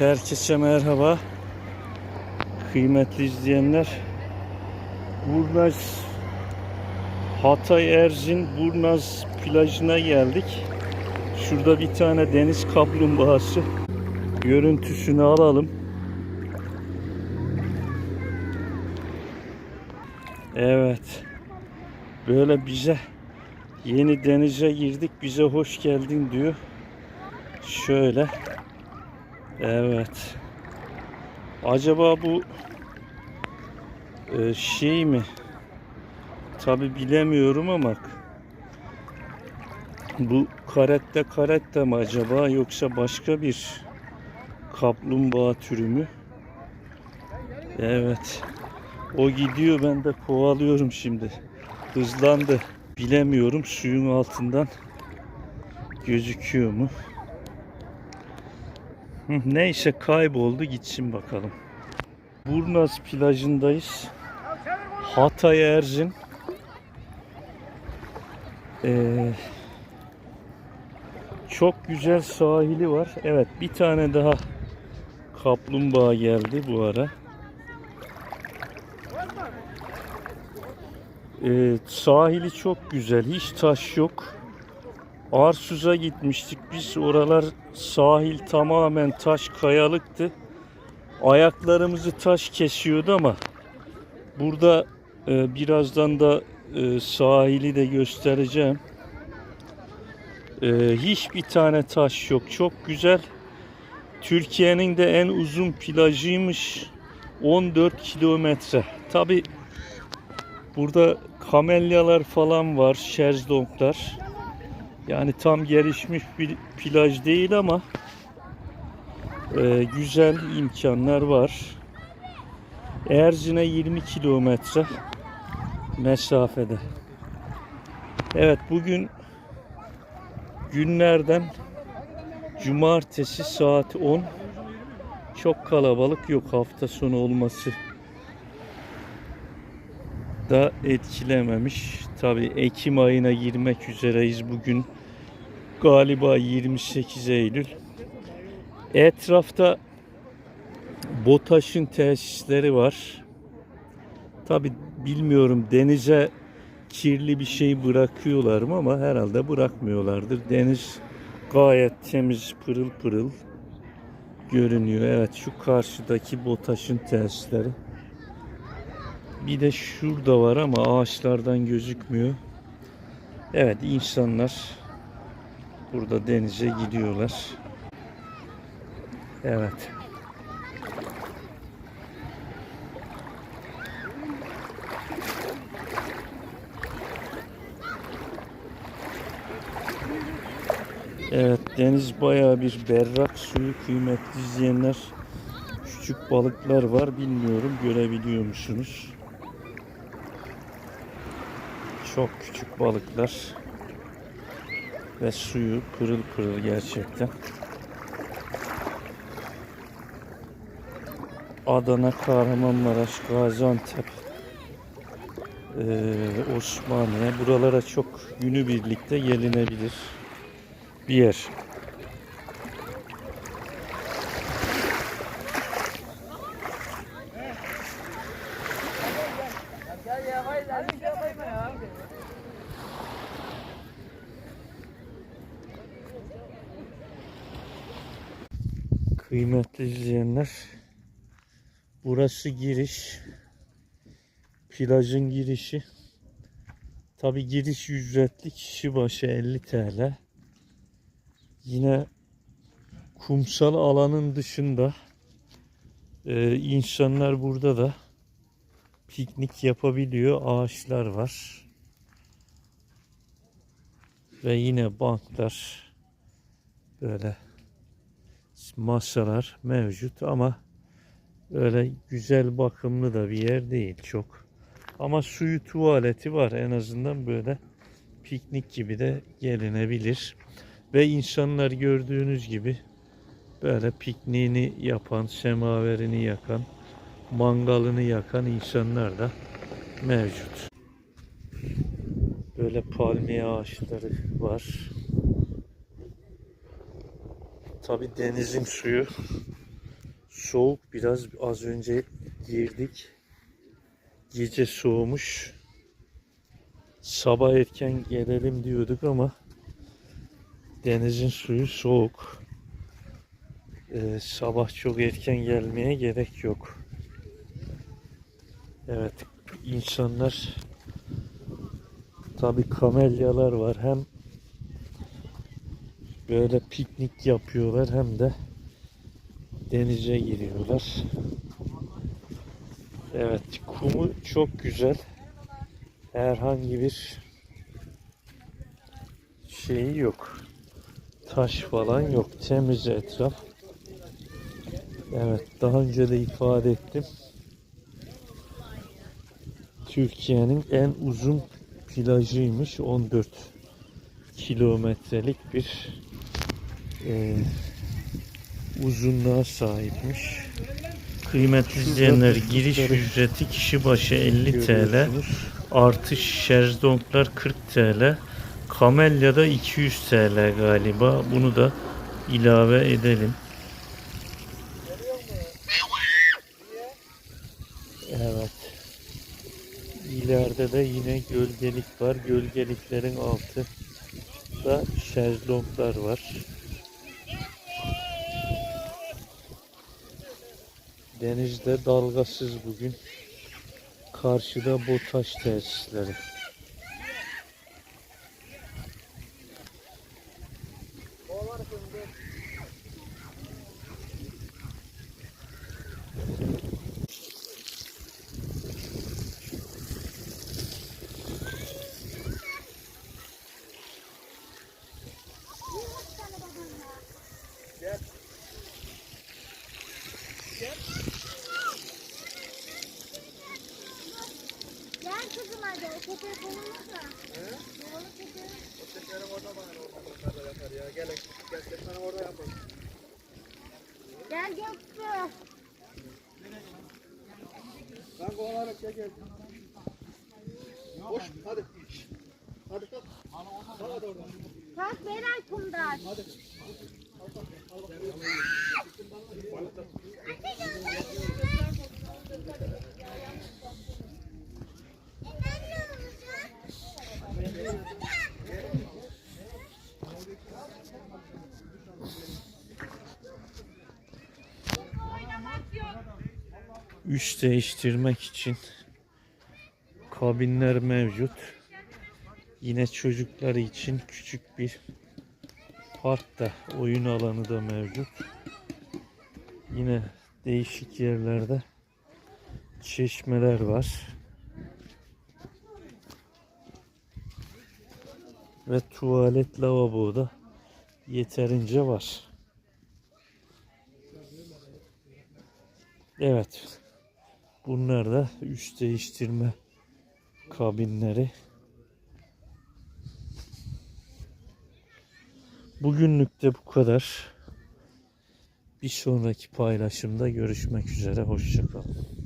Evet, herkese merhaba. Kıymetli izleyenler. Burnaz Hatay Erzin Burnaz plajına geldik. Şurada bir tane deniz kaplumbağası görüntüsünü alalım. Evet. Böyle bize yeni denize girdik. Bize hoş geldin diyor. Şöyle. Evet. Acaba bu e, şey mi? Tabi bilemiyorum ama bu karette karette mi acaba yoksa başka bir kaplumbağa türü mü? Evet. O gidiyor ben de kovalıyorum şimdi. Hızlandı. Bilemiyorum suyun altından gözüküyor mu? Neyse kayboldu gitsin bakalım. Burnaz plajındayız. Hatay Erzin. Ee, çok güzel sahili var. Evet bir tane daha kaplumbağa geldi bu ara. Ee, sahili çok güzel. Hiç taş yok. Arsuz'a gitmiştik biz. Oralar sahil tamamen taş kayalıktı. Ayaklarımızı taş kesiyordu ama burada e, birazdan da e, sahili de göstereceğim. E, hiçbir tane taş yok. Çok güzel. Türkiye'nin de en uzun plajıymış. 14 kilometre. Tabi burada kamelyalar falan var. Şezlonglar. Yani tam gelişmiş bir plaj değil ama e, güzel imkanlar var. Erzin'e 20 kilometre mesafede. Evet bugün günlerden cumartesi saat 10 çok kalabalık yok hafta sonu olması da etkilememiş. Tabi Ekim ayına girmek üzereyiz bugün. Galiba 28 Eylül. Etrafta BOTAŞ'ın tesisleri var. Tabi bilmiyorum denize kirli bir şey bırakıyorlar mı ama herhalde bırakmıyorlardır. Deniz gayet temiz, pırıl pırıl görünüyor. Evet şu karşıdaki BOTAŞ'ın tesisleri. Bir de şurada var ama ağaçlardan gözükmüyor. Evet insanlar burada denize gidiyorlar. Evet. Evet deniz bayağı bir berrak suyu kıymetli izleyenler. Küçük balıklar var bilmiyorum görebiliyor musunuz? Çok küçük balıklar ve suyu pırıl pırıl gerçekten. Adana, Kahramanmaraş, Gaziantep, eee, Osmaniye buralara çok günübirlikte gelinebilir bir yer. Kıymetli izleyenler, burası giriş, plajın girişi. Tabi giriş ücretli kişi başı 50 TL. Yine kumsal alanın dışında e, insanlar burada da piknik yapabiliyor. Ağaçlar var. Ve yine banklar böyle masalar mevcut ama öyle güzel bakımlı da bir yer değil çok. Ama suyu tuvaleti var en azından böyle piknik gibi de gelinebilir. Ve insanlar gördüğünüz gibi böyle pikniğini yapan, semaverini yakan, mangalını yakan insanlar da mevcut. Böyle palmiye ağaçları var. Tabi denizin suyu Soğuk biraz az önce girdik. Gece soğumuş. Sabah erken gelelim diyorduk ama denizin suyu soğuk. Ee, sabah çok erken gelmeye gerek yok. Evet, insanlar tabi kamelyalar var. Hem böyle piknik yapıyorlar hem de denize giriyorlar. Evet, kumu çok güzel. Herhangi bir şeyi yok. Taş falan yok. Temiz etraf. Evet, daha önce de ifade ettim. Türkiye'nin en uzun plajıymış. 14 kilometrelik bir e, uzunluğa sahipmiş. Kıymetli izleyenler giriş ücreti kişi başı 50 TL Görüyorsunuz. artı şezlonglar 40 TL Kamelya'da 200 TL galiba bunu da ilave edelim. Evet. İleride de yine gölgelik var. Gölgeliklerin altı da şezlonglar var. Denizde dalgasız bugün. Karşıda BOTAŞ tesisleri. Gel Gel Göksu. Sen kovalarak gel gel. Koş hadi. Hadi kalk. Kalk hadi oradan. Kalk Beray kumdan. Üst değiştirmek için kabinler mevcut. Yine çocuklar için küçük bir park da oyun alanı da mevcut. Yine değişik yerlerde çeşmeler var. Ve tuvalet lavabo da yeterince var. Evet. Bunlar da üst değiştirme kabinleri. Bugünlük de bu kadar. Bir sonraki paylaşımda görüşmek üzere. Hoşçakalın.